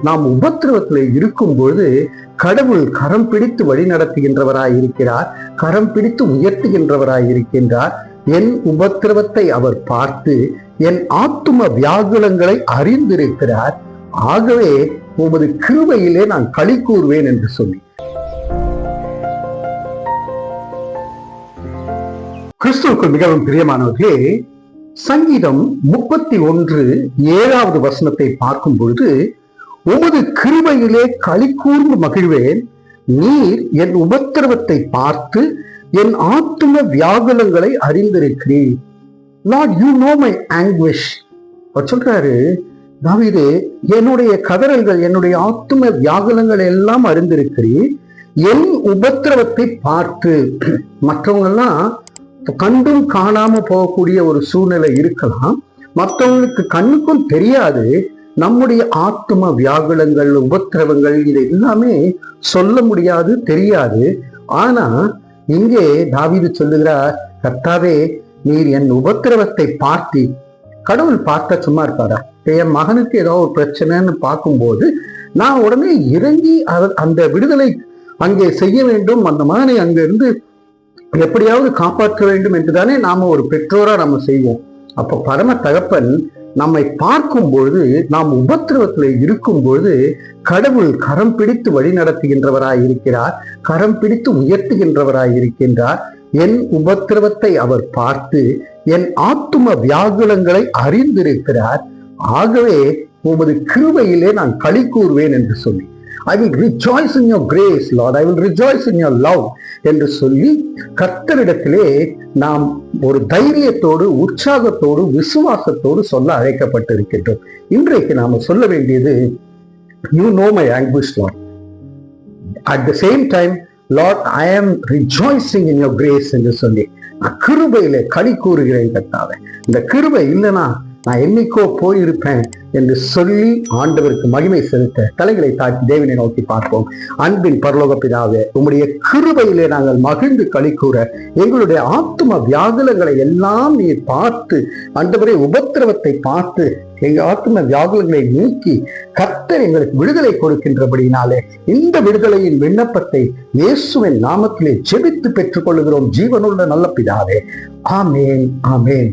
நாம் உபத்திரவத்தில் இருக்கும் பொழுது கடவுள் கரம் பிடித்து வழி நடத்துகின்றவராய் இருக்கிறார் கரம் பிடித்து உயர்த்துகின்றவராய் இருக்கின்றார். என் உபத்திரவத்தை அவர் பார்த்து என் ஆத்தும வியாகுலங்களை அறிந்திருக்கிறார். ஆகவே உமது கிருவையிலே நான் களி கூறுவேன் என்று சொல்லி. கிறிஸ்துவுக்கு மிகவும் பிரியமானவர்களே சங்கீதம் முப்பத்தி ஒன்று ஏழாவது வசனத்தை பார்க்கும் பொழுது உமது கிருபையிலே களி கூர்ந்து மகிழ்வேன். நீர் என் உபத்திரவத்தை பார்த்து என் ஆத்தும வியாகுலங்களை அறிந்திருக்கிறீர். Lord you know my anguish அவர் சொல்றாரு தாவீது என்னுடைய கதறல்கள் என்னுடைய ஆத்தும வியாகுலங்கள் எல்லாம் அறிந்திருக்கிறீர். என் உபத்திரவத்தை பார்த்து. மற்றவங்க எல்லாம் கண்டும் காணாம போகக்கூடிய ஒரு சூழ்நிலை இருக்கலாம். மற்றவங்களுக்கு கண்ணுக்கும் தெரியாது. நம்முடைய ஆத்தும வியாகுலங்கள் உபத்திரவங்கள் இது எல்லாமே சொல்ல முடியாது தெரியாது. ஆனா இங்கே தாவிது சொல்லுகிறார் கர்த்தாவே நீர் என் உபத்திரவத்தை பார்த்தி. கடவுள் பார்த்தா சும்மா இருப்பாரா? என் மகனுக்கு ஏதோ ஒரு பிரச்சனைன்னு பார்க்கும்போது நான் உடனே இறங்கி அத- அந்த விடுதலை அங்கே செய்ய வேண்டும். அந்த மகனை அங்கிருந்து எப்படியாவது காப்பாற்ற வேண்டும் என்றுதானே நாம ஒரு பெற்றோரா நம்ம செய்வோம். அப்ப பரம தகப்பன் நம்மை பார்க்கும் பொழுது நாம் உபத்திரவத்தில் இருக்கும் பொழுது கடவுள் கரம் பிடித்து வழி நடத்துகின்றவராய் இருக்கிறார் கரம் பிடித்து உயர்த்துகின்றவராய் இருக்கின்றார். என் உபத்திரவத்தை அவர் பார்த்து என் ஆத்தும வியாகுலங்களை அறிந்திருக்கிறார். ஆகவே உமது கிருபையிலே நான் களி கூறுவேன் என்று சொல்லி I will rejoice in your grace Lord I will rejoice in your love என்று சொல்லி கர்த்தரிடத்திலே நாம் ஒரு தைரியத்தோடு உற்சாகத்தோடு விசுவாசத்தோடு சொல்ல அழைக்கப்பட்டிருக்கின்றோம். இன்றைக்கு நாம சொல்ல வேண்டியது you know my anguish at the same time Lord I am rejoicing in your grace என்று சொல்லி நான் கிருபையில களி கூறுகிறேன் கத்தாவே இந்த கிருபை இல்லைன்னா நான் என்னைக்கோ போயிருப்பேன். என்று சொல்லி ஆண்டவருக்கு மகிமை செலுத்த தலைகளை தாக்கி தேவனை நோக்கி பார்ப்போம். அன்பின் பரலோக பிதாவே உம்முடைய கிருபையிலே நாங்கள் மகிழ்ந்து களி கூற எங்களுடைய ஆத்ம வியாகுலங்களை எல்லாம் நீ பார்த்து ஆண்டவரே உபத்திரவத்தை பார்த்து எங்க ஆத்ம வியாகுலங்களை நீக்கி கர்த்தர் எங்களுக்கு விடுதலை கொடுக்கின்றபடினாலே இந்த விடுதலையின் விண்ணப்பத்தை இயேசுவின் நாமத்திலே ஜெபித்து பெற்றுக் கொள்கிறோம் ஜீவனுள்ள நல்ல பிதாவே. ஆமேன் ஆமேன்.